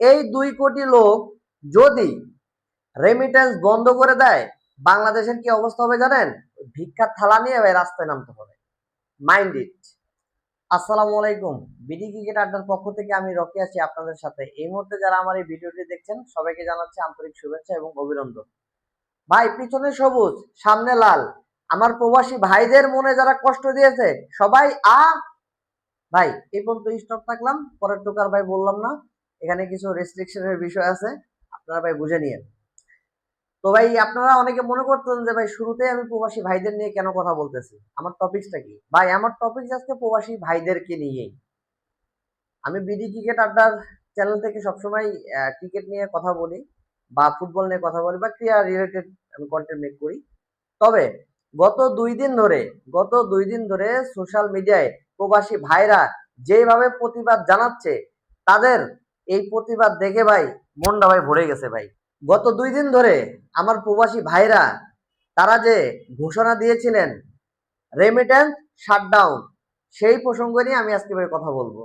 এই দুই কোটি লোক যদি রেমিটেন্স বন্ধ করে দেয়, বাংলাদেশের কি অবস্থা হবে জানেন? ভিক্ষার থালা নিয়ে ভাই রাস্তায় নামতে হবে। মাইন্ড ইট আসসালামু আলাইকুম। বিডি ক্রিকেট আড্ডার পক্ষ থেকে আমি রকি আছি আপনাদের সাথে। এই মুহূর্তে যারা আমার এই ভিডিওটি দেখছেন, সবাইকে জানাচ্ছি আন্তরিক শুভেচ্ছা এবং অভিনন্দন। ভাই, পিছনে সবুজ, সামনে লাল। আমার প্রবাসী ভাইদের মনে যারা কষ্ট দিয়েছে, সবাই আ! ভাই, এই পর্যন্ত স্টপ থাকলাম। পরের টোকার ভাই বললাম না। এখানে কিছু রেস্ট্রিকশনের বিষয় আছে, আপনারা ভাই বুঝে নিয়েন। তো ভাই, আপনারা অনেকে মনে করতেন যে ভাই, শুরুতে আমি প্রবাসী ভাইদের নিয়ে কেন কথা বলতেছি? আমার টপিকসটা কি? ভাই, আমার টপিক আজকে প্রবাসী ভাইদেরকে নিয়েই। আমি বিডি ক্রিকেট আড্ডার চ্যানেল থেকে সবসময় ক্রিকেট নিয়ে কথা বলি, বা ফুটবল নিয়ে কথা বলি, বা ক্রিয়া রিলেটেড আমি কন্টেন্ট মেক করি। তবে, গত দুই দিন ধরে, গত দুই দিন ধরে সোশ্যাল মিডিয়ায় প্রবাসী ভাইরা যেভাবে প্রতিবাদ জানাচ্ছে, তাদের এই প্রতিবাদ দেখে ভাই মনটা ভাই ভরে গেছে ভাই। গত দুই দিন ধরে আমার প্রবাসী ভাইরা, তারা যে ঘোষণা দিয়েছিলেন রেমিটেন্স শাটডাউন সেই প্রসঙ্গ নিয়ে আমি আজকে ভাই কথা বলব।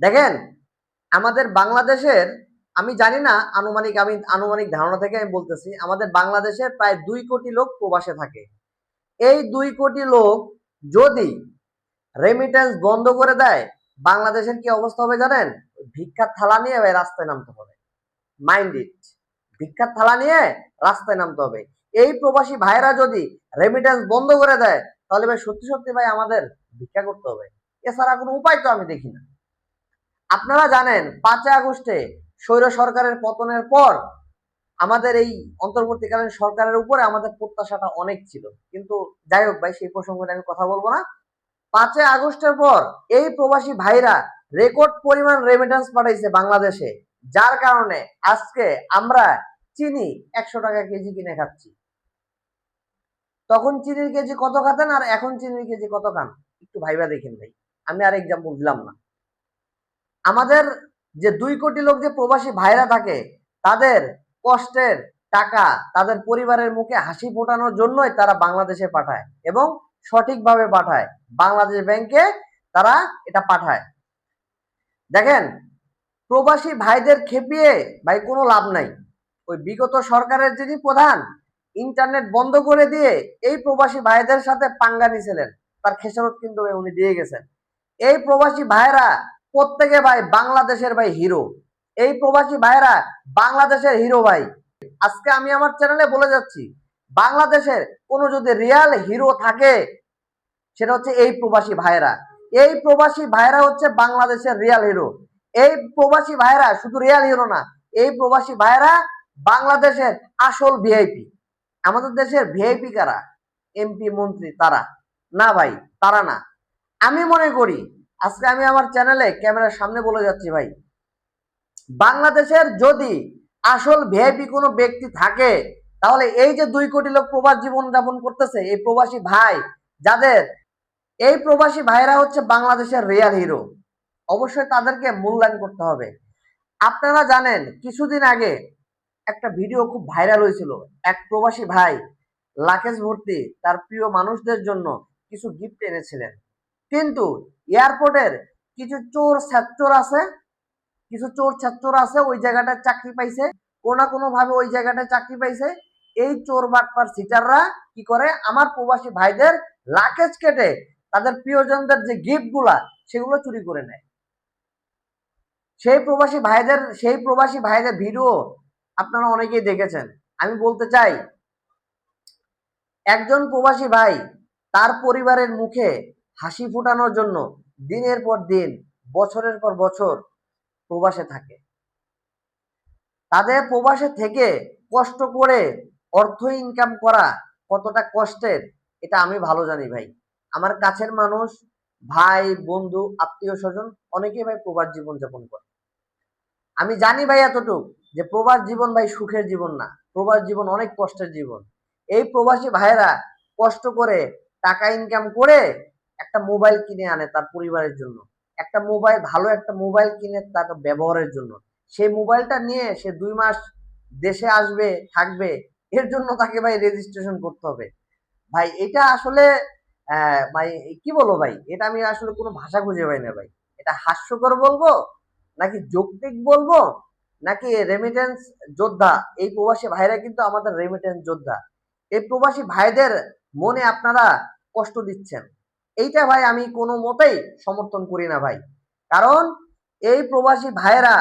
দেখেন, আমাদের বাংলাদেশের, আমি জানি না আনুমানিক, আমি আনুমানিক ধারণা থেকে আমি বলতেছি, আমাদের বাংলাদেশে প্রায় দুই কোটি লোক প্রবাসে থাকে। এই দুই কোটি লোক যদি রেমিটেন্স বন্ধ করে দেয় বাংলাদেশের কি অবস্থা হবে জানেন? ভিক্ষার থালা নিয়ে রাস্তায় নামতে হবে। মাইন্ড ইট ভিক্ষার থালা নিয়ে রাস্তায় নামতে হবে। এই প্রবাসী ভাইরা যদি রেমিটেন্স বন্ধ করে দেয়, তাহলে ভাই সত্যি সত্যি ভাই আমাদের ভিক্ষা করতে হবে। এছাড়া কোনো উপায় তো আমি দেখি না। আপনারা জানেন, পাঁচই আগস্টে স্বৈর সরকারের পতনের পর আমাদের এই অন্তর্বর্তীকালীন সরকারের উপরে আমাদের প্রত্যাশাটা অনেক ছিল। কিন্তু যাই হোক ভাই, সেই প্রসঙ্গে আমি কথা বলব না। পাঁচই আগস্টের পর এই প্রবাসী ভাইরা রেকর্ড পরিমাণ রেমিটেন্স পাঠাইছে বাংলাদেশে, যার কারণে আজকে আমরা চিনি একশো টাকা কেজি কিনে খাচ্ছি। তখন চিনির কেজি কত খাতেন আর এখন চিনির কেজি কত খান? একটু ভাইবা দেখেন ভাই, আমি আর এক্সাম্পল দিলাম না। আমাদের যে দুই কোটি লোক যে প্রবাসী ভাইরা থাকে, তাদের কষ্টের টাকা তাদের পরিবারের মুখে হাসি ফোটানোর জন্যই তারা বাংলাদেশে পাঠায় এবং সঠিকভাবে পাঠায়। বাংলাদেশ ব্যাংকে তারা এটা পাঠায়। দেখেন, প্রবাসী ভাইদের খেপিয়ে ভাই কোনো লাভ নাই। ওই বিগত সরকারের যিনি প্রধান ইন্টারনেট বন্ধ করে দিয়ে এই প্রবাসী ভাইদের সাথে পাঙ্গা নিয়েছিলেন তার খেসারত কিন্তু উনি দিয়ে গেছেন। এই প্রবাসী ভাইরা প্রত্যেকে ভাই বাংলাদেশের ভাই হিরো এই প্রবাসী ভাইরা বাংলাদেশের হিরো ভাই। আজকে আমি আমার চ্যানেলে বলে যাচ্ছি বাংলাদেশের কোনো যদি রিয়াল হিরো থাকে, সেটা হচ্ছে এই প্রবাসী ভাইরা এই প্রবাসী ভাইরা হচ্ছে বাংলাদেশের রিয়াল হিরো এই প্রবাসী ভাইরা শুধু রিয়াল হিরো না, এই প্রবাসী ভাইরা বাংলাদেশের আসল ভিআইপি আমাদের দেশের ভিআইপি কারা? এমপি মন্ত্রী, তারা। না ভাই, তারা না। আমি মনে করি, আজকে আমি আমার চ্যানেলে ক্যামেরার সামনে বলে যাচ্ছি ভাই, বাংলাদেশের যদি আসল ভিআইপি কোনো ব্যক্তি থাকে তাহলে এই যে দুই কোটি লোক প্রবাস জীবন যাপন করতেছে, এই প্রবাসী ভাই, যাদের, এই প্রবাসী ভাইরা হচ্ছে বাংলাদেশের রিয়াল হিরো অবশ্যই তাদেরকে মূল্যায়ন করতে হবে। আপনারা জানেন, কিছুদিন আগে একটা ভিডিও খুব ভাইরাল হয়েছিল। এক প্রবাসী ভাই লাকেজ ভর্তি, তার প্রিয় মানুষদের জন্য কিছু গিফট এনেছিলেন। কিন্তু এয়ারপোর্টের কিছু চোর ছাত্র আছে, কিছু চোর ছাত্র আছে, ওই জায়গাটায় চাকরি পাইছে। কোনো না কোনো ভাবে ওই জায়গাটায় চাকরি পাইছে। এই চোর বাটপার সিটাররা কি করে? আমার প্রবাসী ভাইদের লাকেজ কেটে তাদের প্রিয়জনদের যে গিফটগুলা সেগুলো চুরি করে নেয়। সেই প্রবাসী ভাইদের, সেই প্রবাসী ভাইদের ভিডিও আপনারা অনেকেই দেখেছেন। আমি বলতে চাই, একজন প্রবাসী ভাই তার পরিবারের মুখে হাসি ফোটানোর জন্য দিনের পর দিন, বছরের পর বছর প্রবাসে থাকে। তাদের প্রবাসে থেকে কষ্ট করে অর্থ ইনকাম করা কতটা কষ্টের, এটা আমি ভালো জানি ভাই। আমার কাছের মানুষ, ভাই, বন্ধু, আত্মীয় স্বজন অনেকেই ভাই প্রবাস জীবন যাপন করে। আমি জানি ভাই এতটুক যে প্রবাস জীবন ভাই সুখের জীবন না। প্রবাস জীবন অনেক কষ্টের জীবন। এই প্রবাসী ভাইয়েরা কষ্ট করে টাকা ইনকাম করে একটা মোবাইল কিনে আনে তার পরিবারের জন্য। একটা মোবাইল ভালো একটা মোবাইল কিনে তার ব্যবহারের জন্য। সেই মোবাইলটা নিয়ে সে দুই মাস দেশে আসবে, থাকবে এর জন্য তাকে ভাই রেজিস্ট্রেশন করতে হবে। ভাই, এটা আসলে ভাই, কি বলব ভাই? এটা আমি আসলে কোনো ভাষা খুঁজে পাই না ভাই। এটা হাস্যকর বলব? নাকি যৌক্তিক বলব? নাকি রেমিটেন্স যোদ্ধা? এই প্রবাসী ভাইরা কিন্তু আমাদের রেমিটেন্স যোদ্ধা। এই প্রবাসী ভাইদের মনে আপনারা কষ্ট দিচ্ছেন। এইটা ভাই আমি কোনো মতেই সমর্থন করি না ভাই। কারণ এই প্রবাসী ভাইয়েরা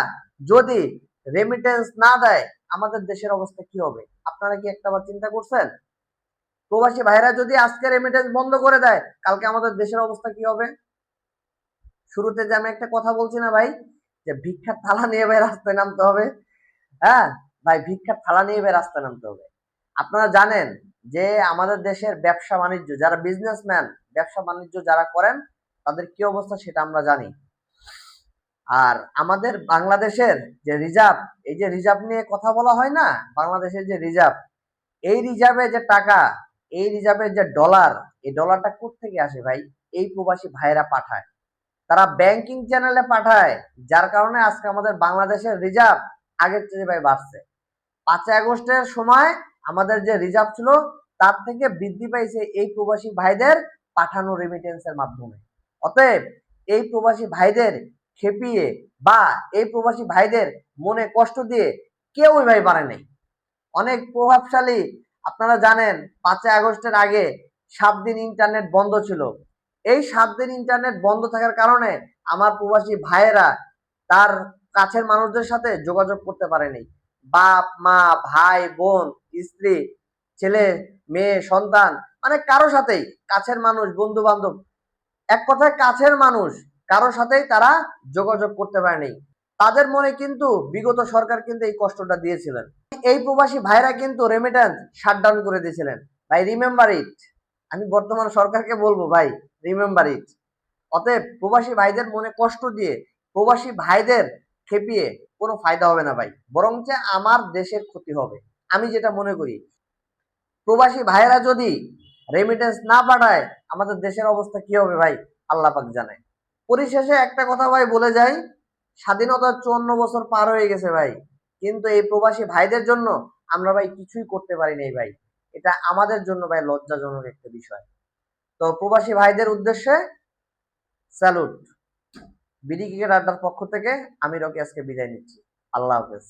যদি রেমিটেন্স না দেয় আমাদের দেশের অবস্থা কি হবে? আপনারা কি একটাবার চিন্তা করছেন? প্রবাসী ভাইরা যদি আজকে রেমিটেন্স বন্ধ করে দেয়, কালকে আমাদের দেশের অবস্থা কি হবে? শুরুতে যে আমি একটা কথা বলছি না ভাই, যে ভিক্ষার থালা নিয়ে ভাই রাস্তায় নামতে হবে। হ্যাঁ? ভাই, ভিক্ষার থালা নিয়ে ভাই রাস্তায় নামতে হবে। আপনারা জানেন যে আমাদের দেশের ব্যবসা বাণিজ্য, যারা বিজনেসম্যান ব্যবসা বাণিজ্য যারা করেন, তাদের কি অবস্থা সেটা আমরা জানি। আর আমাদের বাংলাদেশের যে রিজার্ভ এই যে রিজার্ভ নিয়ে কথা বলা হয় না, বাংলাদেশের যে রিজার্ভ এই রিজার্ভে যে টাকা, এই রিজার্ভের যে ডলার এই ডলারটা থেকে আসে ভাই? এই প্রবাসী ভাইরা পাঠায়। তারা ব্যাংকিং চ্যানেলে পাঠায়, যার কারণে আজকে আমাদের বাংলাদেশের রিজার্ভ আগের চেয়ে ভাই বাড়ছে। পাঁচই আগস্টের সময় আমাদের যে রিজার্ভ ছিল, তার থেকে বৃদ্ধি পাইছে এই প্রবাসী ভাইদের পাঠানো রেমিটেন্সের মাধ্যমে। অতএব এই প্রবাসী ভাইদের খেপিয়ে বা এই প্রবাসী ভাইদের মনে কষ্ট দিয়ে কেউই ভাই পারে অনেক প্রভাবশালী, আপনারা জানেন, পাঁচই আগস্টের আগে সাত দিন ইন্টারনেট বন্ধ ছিল। এই সাত দিন ইন্টারনেট বন্ধ থাকার কারণে আমার প্রবাসী ভাইয়েরা তার কাছের মানুষদের সাথে যোগাযোগ করতে পারেনি। বাপ, মা, ভাই, বোন, স্ত্রী, ছেলে, মেয়ে, সন্তান মানে কারও সাথেই কাছের মানুষ বন্ধু বান্ধব এক কথায় কাছের মানুষ কারও সাথেই তারা যোগাযোগ করতে পারেনি। তাদের মনে কিন্তু বিগত সরকার কিন্তু এই কষ্টটা দিয়েছিলেন। এই প্রবাসী ভাইরা কিন্তু রেমিটেন্স শাটডাউন করে দিয়েছিলেন। ভাই রিমেম্বার ইট আমি বর্তমান সরকারকে বলব, ভাই রিমেম্বার ইট অতএব প্রবাসী ভাইদের মনে কষ্ট দিয়ে প্রবাসী ভাইদের খেপিয়ে কোনো ফায়দা হবে না, ভাই। বরঞ্চ আমার দেশের ক্ষতি হবে। আমি যেটা মনে করি, প্রবাসী ভাইরা যদি রেমিটেন্স না পাঠায়, আমাদের দেশের অবস্থা কি হবে, ভাই? আল্লাহ পাক জানে। পরিশেষে একটা কথা ভাই বলে যাই, স্বাধীনতার চুয়ান্ন বছর পার হয়ে গেছে ভাই। কিন্তু এই প্রবাসী ভাইদের জন্য আমরা ভাই কিছুই করতে পারি নাই ভাই। এটা আমাদের জন্য ভাই লজ্জাজনক একটা বিষয়। তো প্রবাসী ভাইদের উদ্দেশ্যে স্যালুট। বিডি ক্রিকেট আড্ডার পক্ষ থেকে আমি রকি আজকে বিদায় নিচ্ছি। আল্লাহ হাফেজ।